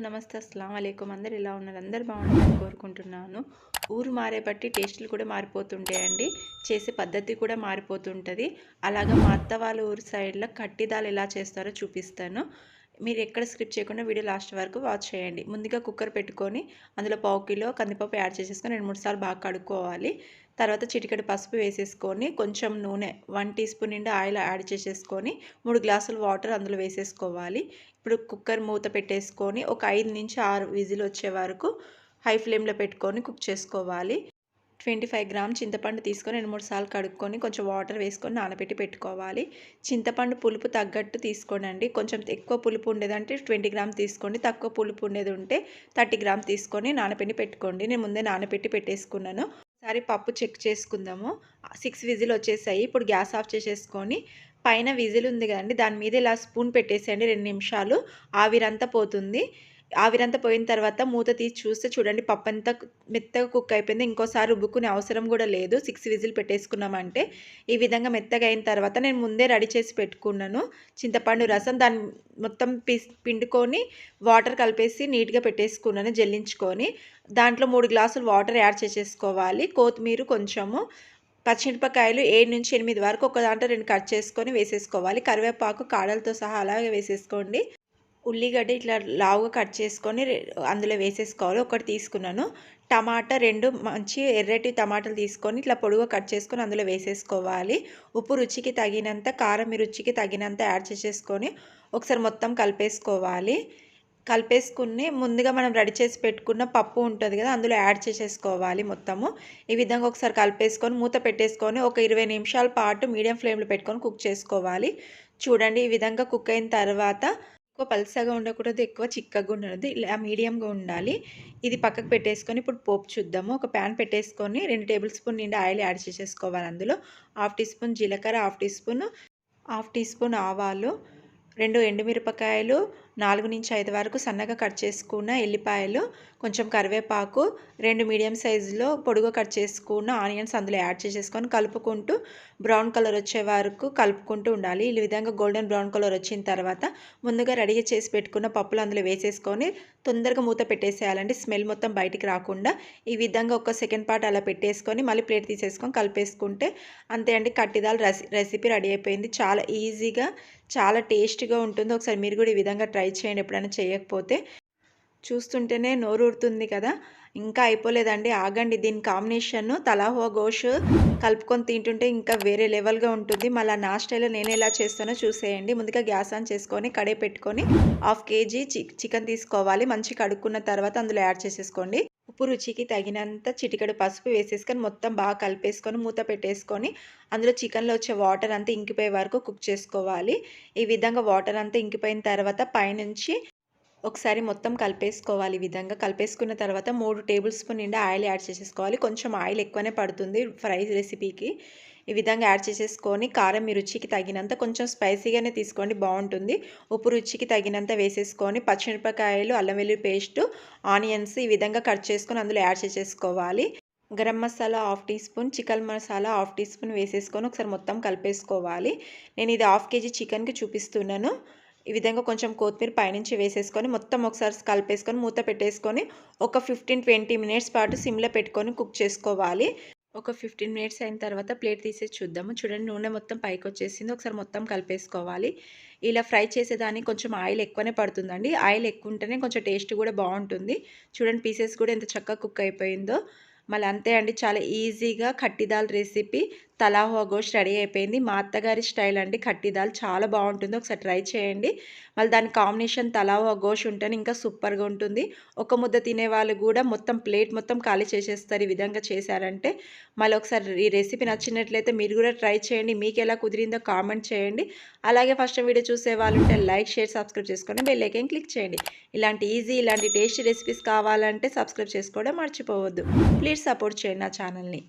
నమస్తే అస్సలం అలైకుం అందరు ఎలా ఉన్నారు? అందరు బాగుండాలని కోరుకుంటున్నాను. ఊరు మారే బట్టి టేస్టులు కూడా మారిపోతుంటాయండి. చేసే పద్ధతి కూడా మారిపోతుంటుంది. అలాగా మా అత్త వాళ్ళ ఊరు సైడ్లో కట్టిదాలు ఎలా చేస్తారో చూపిస్తాను. మీరు ఎక్కడ స్క్రిప్ట్ చేయకుండా వీడియో లాస్ట్ వరకు వాచ్ చేయండి. ముందుగా కుక్కర్ పెట్టుకొని అందులో పావు కిలో కందిపప్పు యాడ్ చేసేసుకొని రెండు మూడు సార్లు బాగా కడుక్కోవాలి. తర్వాత చిటికెడు పసుపు వేసేసుకొని కొంచెం నూనె వన్ టీ స్పూన్ నిండా ఆయిల్ యాడ్ చేసేసుకొని మూడు గ్లాసులు వాటర్ అందులో వేసేసుకోవాలి. ఇప్పుడు కుక్కర్ మూత పెట్టేసుకొని ఒక ఐదు నుంచి ఆరు విజిల్ వచ్చే వరకు హై ఫ్లేమ్లో పెట్టుకొని కుక్ చేసుకోవాలి. ట్వంటీ ఫైవ్ గ్రామ్ చింతపండు తీసుకొని రెండు మూడు సార్లు కడుక్కొని కొంచెం వాటర్ వేసుకొని నానబెట్టి పెట్టుకోవాలి. చింతపండు పులుపు తగ్గట్టు తీసుకోనండి. కొంచెం ఎక్కువ పులుపు ఉండేదంటే ట్వంటీ గ్రామ్ తీసుకోండి. తక్కువ పులుపు ఉండేది ఉంటే థర్టీ గ్రామ్ తీసుకొని నానబెట్టి పెట్టుకోండి. నేను ముందే నానబెట్టి పెట్టేసుకున్నాను. ఒకసారి పప్పు చెక్ చేసుకుందాము. సిక్స్ విజిల్ వచ్చేసాయి. ఇప్పుడు గ్యాస్ ఆఫ్ చేసేసుకొని పైన విజిల్ ఉంది కదండి దాని మీద ఇలా స్పూన్ పెట్టేసేయండి రెండు నిమిషాలు. ఆవిరంతా పోతుంది. ఆవిరంతా పోయిన తర్వాత మూత తీసి చూస్తే చూడండి పప్పు అంతా మెత్తగా కుక్ అయిపోయింది. ఇంకోసారి రుబ్బుకునే అవసరం కూడా లేదు. సిక్స్ విజిల్ పెట్టేసుకున్నామంటే ఈ విధంగా మెత్తగా అయిన తర్వాత నేను ముందే రెడీ చేసి పెట్టుకున్నాను. చింతపండు రసం దాన్ని మొత్తం పిండుకొని వాటర్ కలిపేసి నీట్గా పెట్టేసుకున్నాను జల్లించుకొని. దాంట్లో మూడు గ్లాసులు వాటర్ యాడ్ చేసేసుకోవాలి. కొత్తిమీర కొంచెము పచ్చిమిరపకాయలు ఏడు నుంచి ఎనిమిది వరకు ఒక దాంట్లో రెండు కట్ చేసుకొని వేసేసుకోవాలి. కరివేపాకు కాడలతో సహా అలాగే వేసేసుకోండి. ఉల్లిగడ్డ ఇట్లా లావుగా కట్ చేసుకొని అందులో వేసేసుకోవాలి. ఒకటి తీసుకున్నాను. టమాటా రెండు మంచి ఎర్రటి టమాటాలు తీసుకొని ఇట్లా పొడుగా కట్ చేసుకొని అందులో వేసేసుకోవాలి. ఉప్పు రుచికి తగినంత కారం రుచికి తగినంత యాడ్ చేసేసుకొని ఒకసారి మొత్తం కలిపేసుకోవాలి. కలిపేసుకుని ముందుగా మనం రెడీ చేసి పెట్టుకున్న పప్పు ఉంటుంది కదా అందులో యాడ్ చేసేసుకోవాలి మొత్తము. ఈ విధంగా ఒకసారి కలిపేసుకొని మూత పెట్టేసుకొని ఒక ఇరవై నిమిషాల పాటు మీడియం ఫ్లేమ్లో పెట్టుకొని కుక్ చేసుకోవాలి. చూడండి ఈ విధంగా కుక్ అయిన తర్వాత ఎక్కువ పల్సగా ఉండకూడదు ఎక్కువ చిక్కగా ఉండదు ఇలా మీడియంగా ఉండాలి. ఇది పక్కకు పెట్టేసుకొని ఇప్పుడు పోపు చూద్దాము. ఒక ప్యాన్ పెట్టేసుకొని రెండు టేబుల్ స్పూన్ నిండా ఆయిల్ యాడ్ చేసేసుకోవాలి అందులో. హాఫ్ టీ స్పూన్ జీలకర్ర half teaspoon half teaspoon ఆవాలు రెండు ఎండుమిరపకాయలు నాలుగు నుంచి ఐదు వరకు సన్నగా కట్ చేసుకున్న ఎల్లిపాయలు కొంచెం కరివేపాకు రెండు మీడియం సైజులో పొడుగు కట్ చేసుకున్న ఆనియన్స్ అందులో యాడ్ చేసేసుకొని కలుపుకుంటూ బ్రౌన్ కలర్ వచ్చే వరకు కలుపుకుంటూ ఉండాలి. ఈ విధంగా గోల్డెన్ బ్రౌన్ కలర్ వచ్చిన తర్వాత ముందుగా రెడీ చేసి పెట్టుకున్న పప్పులు అందులో వేసేసుకొని తొందరగా మూత పెట్టేసేయాలండి. స్మెల్ మొత్తం బయటికి రాకుండా ఈ విధంగా ఒక సెకండ్ పార్ట్ అలా పెట్టేసుకొని మళ్ళీ ప్లేట్ తీసేసుకొని కలిపేసుకుంటే అంతే అండి. కట్టిదాలు రెసిపీ రెడీ అయిపోయింది. చాలా ఈజీగా చాలా టేస్ట్గా ఉంటుంది ఒకసారి మీరు కూడా ఈ విధంగా ట్రై చేయండి ఎప్పుడైనా చేయకపోతే. చూస్తుంటేనే నోరూరుతుంది కదా. ఇంకా అయిపోలేదండి. ఆగండి. దీని కాంబినేషన్ తలాహో గోష్ కలుపుకొని తింటుంటే ఇంకా వేరే లెవెల్గా ఉంటుంది. మళ్ళీ నా స్టైల్లో నేను ఎలా చేస్తానో చూసేయండి. ముందుగా గ్యాస్ ఆన్ చేసుకొని కడే పెట్టుకొని హాఫ్ కేజీ చికెన్ తీసుకోవాలి. మంచి కడుక్కున్న తర్వాత అందులో యాడ్ చేసేసుకోండి. ఉప్పు రుచికి తగినంత చిటికెడు పసుపు వేసేసుకొని మొత్తం బాగా కలిపేసుకొని మూత పెట్టేసుకొని అందులో చికెన్లో వచ్చే వాటర్ అంతా ఇంకిపోయే వరకు కుక్ చేసుకోవాలి. ఈ విధంగా వాటర్ అంతా ఇంకిపోయిన తర్వాత పైనుంచి ఒకసారి మొత్తం కలిపేసుకోవాలి ఈ విధంగా. కలిపేసుకున్న తర్వాత మూడు టేబుల్ స్పూన్ నిండా ఆయిల్ యాడ్ చేసేసుకోవాలి. కొంచెం ఆయిల్ ఎక్కువనే పడుతుంది ఫ్రై రెసిపీకి. ఈ విధంగా యాడ్ చేసేసుకొని కారం మీ రుచికి తగినంత కొంచెం స్పైసీగానే తీసుకోండి బాగుంటుంది. ఉప్పు రుచికి తగినంత వేసేసుకొని పచ్చిమిరపకాయలు అల్లం వెల్లుల్లి పేస్ట్ ఆనియన్స్ ఈ విధంగా కట్ చేసుకొని అందులో యాడ్ చేసేసుకోవాలి. Garam masala half teaspoon chicken masala half teaspoon వేసేసుకొని ఒకసారి మొత్తం కలిపేసుకోవాలి. నేను ఇది హాఫ్ కేజీ చికెన్కి చూపిస్తున్నాను. ఈ విధంగా కొంచెం కొత్తిమీర పైనుంచి వేసేసుకొని మొత్తం ఒకసారి కలిపేసుకొని మూత పెట్టేసుకొని ఒక ఫిఫ్టీన్ ట్వంటీ మినిట్స్ పాటు సిమ్లో పెట్టుకొని కుక్ చేసుకోవాలి. ఒక ఫిఫ్టీన్ మినిట్స్ అయిన తర్వాత ప్లేట్ తీసేసి చూద్దాము. చూడండి నూనె మొత్తం పైకి వచ్చేసింది. ఒకసారి మొత్తం కలిపేసుకోవాలి. ఇలా ఫ్రై చేసేదానికి కొంచెం ఆయిల్ ఎక్కువనే పడుతుందండి. ఆయిల్ ఎక్కువ ఉంటేనే కొంచెం టేస్ట్ కూడా బాగుంటుంది. చూడండి పీసెస్ కూడా ఎంత చక్కగా కుక్ అయిపోయిందో. మళ్ళీ అంతే అండి. చాలా ఈజీగా కట్టిదాల్ రెసిపీ. తలాహో గోష్ రెడీ అయిపోయింది. మా అత్తగారి స్టైల్ అండి. కట్టిదాలు చాలా బాగుంటుంది. ఒకసారి ట్రై చేయండి. మళ్ళీ దాని కాంబినేషన్ తలాహో గోష్ ఉంటేనే ఇంకా సూపర్గా ఉంటుంది. ఒక ముద్ద తినే వాళ్ళు కూడా మొత్తం ప్లేట్ మొత్తం ఖాళీ చేసేస్తారు. ఈ విధంగా చేశారంటే మళ్ళీ ఒకసారి ఈ రెసిపీ నచ్చినట్లయితే మీరు కూడా ట్రై చేయండి. మీకు ఎలా కుదిరిందో కామెంట్ చేయండి. అలాగే ఫస్ట్ వీడియో చూసే వాళ్ళు ఉంటే లైక్ షేర్ సబ్స్క్రైబ్ చేసుకొని బెల్ క్లిక్ చేయండి. ఇలాంటి ఈజీ ఇలాంటి టేస్టీ రెసిపీస్ కావాలంటే సబ్స్క్రైబ్ చేసుకోవడం మర్చిపోవద్దు. ప్లీజ్ సపోర్ట్ చేయండి నా ఛానల్ని.